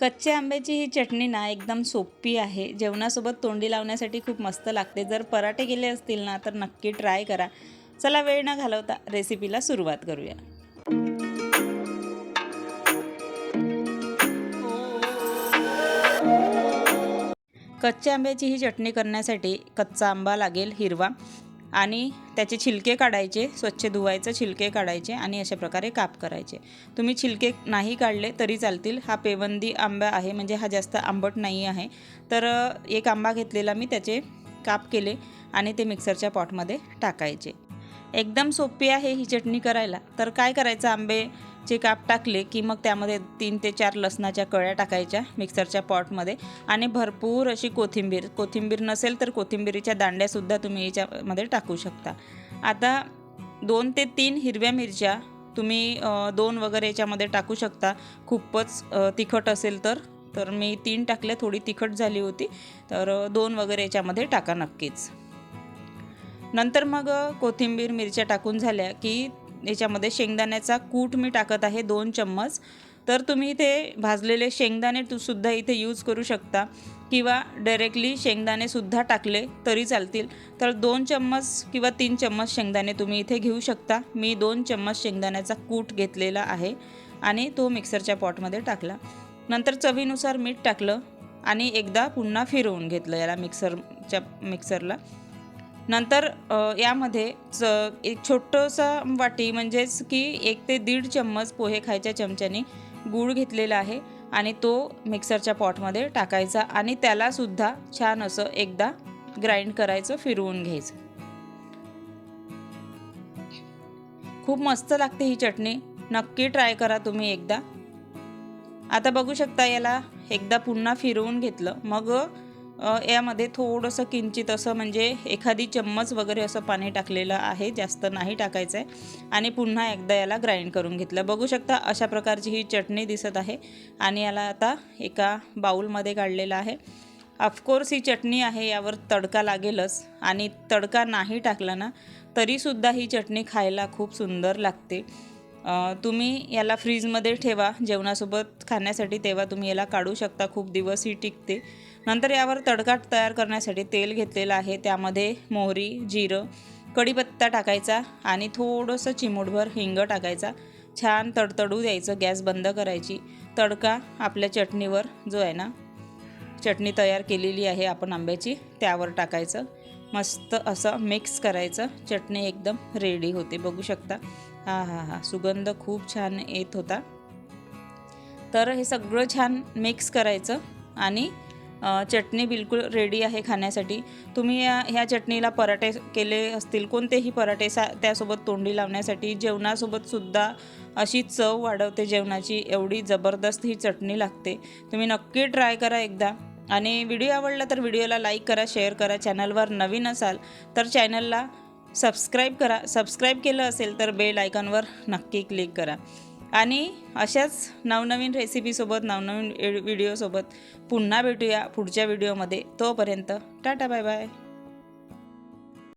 कच्च्या आंब्याची ही चटणी ना एकदम सोपी आहे. जेवणासोबत तोंडी लावण्यासाठी खूप मस्त लागते. जर पराठे गेले असतील ना तर नक्की ट्राय करा. चला वेळ न घालवता रेसिपीला सुरुवात करूया. कच्च्या आंब्याची ही चटणी करण्यासाठी कच्चा आंबा लागेल हिरवा. आणि त्याचे छिलके काढायचे स्वच्छ धुवायचं छिलके काढायचे आणि अशा प्रकारे काप करायचे. तुम्ही छिलके नाही काढले तरी चालतील. हा पेवंदी आंबा आहे म्हणजे हा जास्त आंबट नाही आहे. तर एक आंबा घेतलेला मी त्याचे काप केले आणि ते मिक्सरच्या पॉटमध्ये टाकायचे. एकदम सोपी आहे ही चटणी करायला. तर काय करायचं? आंबेचे काप टाकले की मग त्यामध्ये तीन ते चार लसणाच्या कळ्या टाकायच्या मिक्सरच्या पॉटमध्ये आणि भरपूर अशी कोथिंबीर. कोथिंबीर नसेल तर कोथिंबीरीच्या दांड्यासुद्धा तुम्ही याच्यामध्ये टाकू शकता. आता दोन ते तीन हिरव्या मिरच्या तुम्ही दोन वगैरे याच्यामध्ये टाकू शकता. खूपच तिखट असेल तर. तर मी तीन टाकल्या थोडी तिखट झाली होती. तर दोन वगैरे याच्यामध्ये टाका नक्कीच. नंतर मग कोथिंबीर मिरच्या टाकून झाल्या की याच्यामध्ये शेंगदाण्याचा कूट मी टाकत आहे दोन चम्मच. तर तुम्ही इथे भाजलेले शेंगदाणे तू सुद्धा इथे यूज करू शकता किंवा डायरेक्टली शेंगदाणेसुद्धा टाकले तरी चालतील. तर दोन चम्मच किंवा तीन चम्मच शेंगदाणे तुम्ही इथे घेऊ शकता. मी दोन चम्मच शेंगदाण्याचा कूट घेतलेला आहे आणि तो मिक्सरच्या पॉटमध्ये टाकला. नंतर चवीनुसार मीठ टाकलं आणि एकदा पुन्हा फिरवून घेतलं याला मिक्सरच्या मिक्सरला. नंतर यामध्ये च एक छोटंसं वाटी म्हणजेच की एक ते दीड चम्मच पोहे खायच्या चमच्याने गूळ घेतलेला आहे आणि तो मिक्सरच्या पॉटमध्ये टाकायचा आणि त्यालासुद्धा छान असं एकदा ग्राइंड करायचं फिरवून घ्यायचं. खूप मस्त लागते ही चटणी. नक्की ट्राय करा तुम्ही एकदा. आता बघू शकता याला एकदा पुन्हा फिरवून घेतलं. मग यामध्ये थोडंसं किंचित असं म्हणजे एखादी चम्मच वगैरे असं पाणी टाकलेलं आहे जास्त नाही टाकायचं आहे आणि पुन्हा एकदा याला ग्राइंड करून घेतलं. बघू शकता अशा प्रकारची ही चटणी दिसत आहे. आणि याला आता एका बाऊलमध्ये काढलेलं आहे. ऑफकोर्स ही चटणी आहे यावर तडका लागेलच. आणि तडका नाही टाकला ना तरीसुद्धा ही चटणी खायला खूप सुंदर लागते. तुम्ही याला फ्रीजमध्ये ठेवा जेवणासोबत खाण्यासाठी तेव्हा तुम्ही याला काढू शकता खूप दिवस ही टिकते. नंतर यावर तडका तयार करण्यासाठी तेल घेतलेलं आहे त्यामध्ये मोहरी जिरं कढीपत्ता टाकायचा आणि थोडंसं चिमूटभर हिंग टाकायचा. छान तडतडू द्यायचं गॅस बंद करायची. तडका आपल्या चटणीवर जो आहे ना चटणी तयार केलेली आहे आपण आंब्याची त्यावर टाकायचं. मस्त असं मिक्स करायचं. चटणी एकदम रेडी होते. बघू शकता. हा हा हा. सुगंध खूप छान येत होता. तर हे सगळं छान मिक्स करायचं आणि चटणी बिलकुल रेडी आहे खाण्यासाठी. तुम्ही या ह्या चटणीला पराठे केले असतील कोणतेही पराठे सा त्यासोबत तोंडी लावण्यासाठी जेवणासोबतसुद्धा अशी चव वाढवते जेवणाची. एवढी जबरदस्त ही चटणी लागते. तुम्ही नक्की ट्राय करा एकदा. आणि व्हिडिओ आवडला तर व्हिडिओला लाईक करा शेअर करा. चॅनलवर नवीन असाल तर चॅनलला सबस्क्राईब करा. सबस्क्राईब केलं असेल तर बेल आयकॉनवर नक्की क्लिक करा. आणि अशाच नवनवीन रेसिपीसोबत नवनवीन व्हिडिओसोबत पुन्हा भेटूया पुढच्या व्हिडिओमध्ये. तोपर्यंत टाटा बाय बाय.